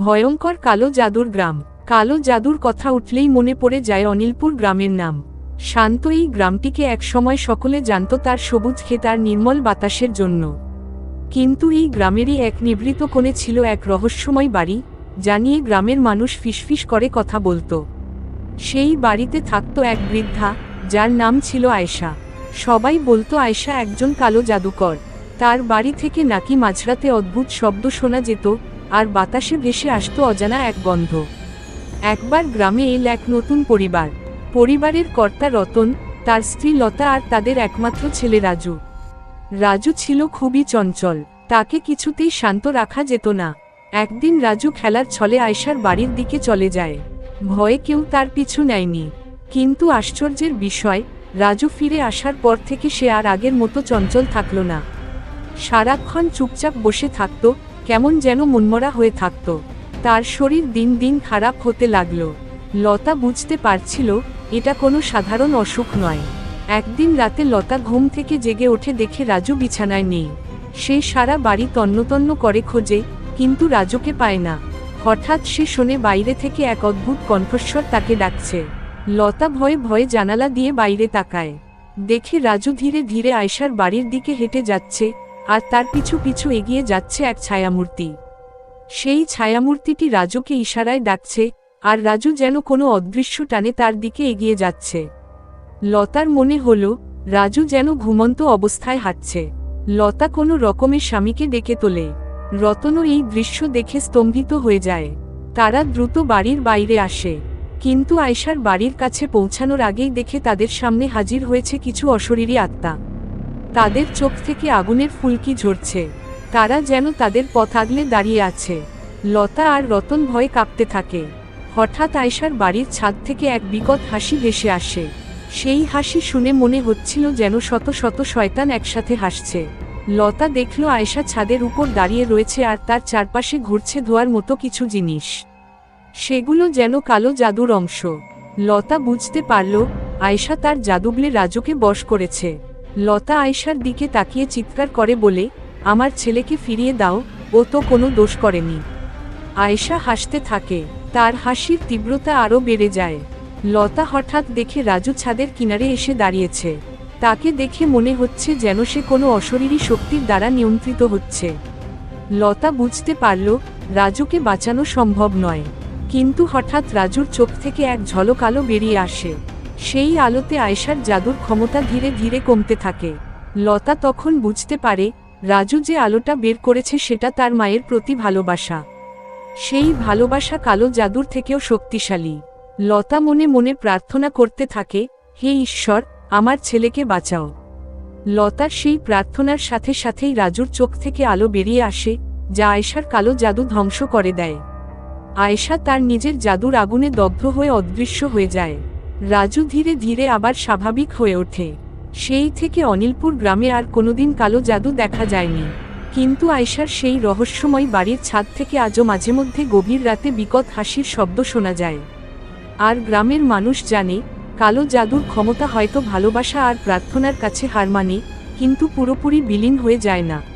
ভয়ঙ্কর কালো জাদুর গ্রাম। কালো জাদুর কথা উঠলেই মনে পড়ে যায় অনিলপুর গ্রামের নাম। শান্ত এই গ্রামটিকে একসময় সকলে জানত তার সবুজ আর নির্মল বাতাসের জন্য। কিন্তু এই গ্রামেরই এক নিবৃত কোণে ছিল এক রহস্যময় বাড়ি, যা নিয়ে গ্রামের মানুষ ফিসফিস করে কথা বলতো। সেই বাড়িতে থাকত এক বৃদ্ধা, যার নাম ছিল আয়শা। সবাই বলতো, আয়শা একজন কালো জাদুকর। তার বাড়ি থেকে নাকি মাঝরাতে অদ্ভুত শব্দ শোনা যেত আর বাতাসে ভেসে আসত অজানা এক গন্ধ। একবার গ্রামে এল এক নতুন পরিবার। পরিবারের কর্তা রতন, তার স্ত্রী লতা আর তাদের একমাত্র ছেলে রাজু। রাজু ছিল খুবই চঞ্চল, তাকে কিছুতেই শান্ত রাখা যেত না। একদিন রাজু খেলার ছলে আয়সার বাড়ির দিকে চলে যায়। ভয়ে কেউ তার পিছু নেয়নি। কিন্তু আশ্চর্যের বিষয়, রাজু ফিরে আসার পর থেকে সে আর আগের মতো চঞ্চল থাকল না। সারাক্ষণ চুপচাপ বসে থাকত কেমন যেন মনমরা হয়ে থাকত। তার শরীর দিন দিন খারাপ হতে লাগল। লতা বুঝতে পারছিল, এটা কোনো সাধারণ অসুখ নয়। একদিন রাতে লতা ঘুম থেকে জেগে ওঠে দেখে রাজু বিছানায় নেই। সে সারা বাড়ি তন্নতন্ন করে খোঁজে, কিন্তু রাজুকে পায় না। হঠাৎ সে শোনে বাইরে থেকে এক অদ্ভুত কণ্ঠস্বর তাকে ডাকছে। লতা ভয়ে ভয়ে জানালা দিয়ে বাইরে তাকায়। দেখে রাজু ধীরে ধীরে আয়সার বাড়ির দিকে হেঁটে যাচ্ছে আর তার পিছু পিছু এগিয়ে যাচ্ছে এক ছায়ামূর্তি। সেই ছায়ামূর্তিটি রাজুকে ইশারায় ডাকছে, আর রাজু যেন কোনো অদৃশ্য টানে তার দিকে এগিয়ে যাচ্ছে। লতার মনে হল, রাজু যেন ঘুমন্ত অবস্থায় হাঁটছে। লতা কোনো রকমের স্বামীকে ডেকে তোলে। রতনও এই দৃশ্য দেখে স্তম্ভিত হয়ে যায়। তারা দ্রুত বাড়ির বাইরে আসে। কিন্তু আয়সার বাড়ির কাছে পৌঁছানোর আগেই দেখে তাদের সামনে হাজির হয়েছে কিছু অশরীরী আত্মা। তাদের চোখ থেকে আগুনের ফুলকি ঝরছে? তারা যেন তাদের পথ আগলে দাঁড়িয়ে আছে। লতা আর রতন ভয়ে কাঁপতে থাকে। হঠাৎ আয়সার বাড়ির ছাদ থেকে এক বিকট হাসি ভেসে আসে। সেই হাসি শুনে মনে হচ্ছিল যেন শত শত শয়তান একসাথে হাসছে। লতা দেখল আয়সা ছাদের উপর দাঁড়িয়ে রয়েছে আর তার চারপাশে ঘুরছে ধোয়ার মতো কিছু জিনিস। সেগুলো যেন কালো জাদুর অংশ। লতা বুঝতে পারল আয়সা তার জাদুবলে রাজুকে বশ করেছে। লতা আয়সার দিকে তাকিয়ে চিৎকার করে বলে, আমার ছেলেকে ফিরিয়ে দাও, ও তো কোনো দোষ করেনি। আয়েশা হাসতে থাকে, তার হাসির তীব্রতা আরও বেড়ে যায়। লতা হঠাৎ দেখে রাজু ছাদের কিনারে এসে দাঁড়িয়েছে। তাকে দেখে মনে হচ্ছে যেন সে কোনো অশরীরী শক্তির দ্বারা নিয়ন্ত্রিত হচ্ছে। লতা বুঝতে পারল, রাজুকে বাঁচানো সম্ভব নয়। কিন্তু হঠাৎ রাজুর চোখ থেকে এক ঝলক আলো বেরিয়ে আসে। সেই আলোতে আয়েশার জাদুর ক্ষমতা ধীরে ধীরে কমতে থাকে। লতা তখন বুঝতে পারে, রাজু যে আলোটা বের করেছে সেটা তার মায়ের প্রতি ভালোবাসা। সেই ভালোবাসা কালো জাদুর থেকেও শক্তিশালী। লতা মনে মনে প্রার্থনা করতে থাকে, হে ঈশ্বর, আমার ছেলেকে বাঁচাও। লতার সেই প্রার্থনার সাথে সাথেই রাজুর চোখ থেকে আলো বেরিয়ে আসে, যা আয়েশার কালো জাদু ধ্বংস করে দেয়। আয়েশা তার নিজের জাদুর আগুনে দগ্ধ হয়ে অদৃশ্য হয়ে যায়। রাজু ধীরে ধীরে আবার স্বাভাবিক হয়ে ওঠে। সেই থেকে অনিলপুর গ্রামে আর কোনোদিন কালো জাদু দেখা যায়নি। কিন্তু আয়সার সেই রহস্যময় বাড়ির ছাদ থেকে আজও মাঝে মধ্যে গভীর রাতে বিকট হাসির শব্দ শোনা যায়। আর গ্রামের মানুষ জানে, কালো জাদুর ক্ষমতা হয়তো ভালোবাসা আর প্রার্থনার কাছে হার মানে কিন্তু পুরোপুরি বিলীন হয়ে যায় না।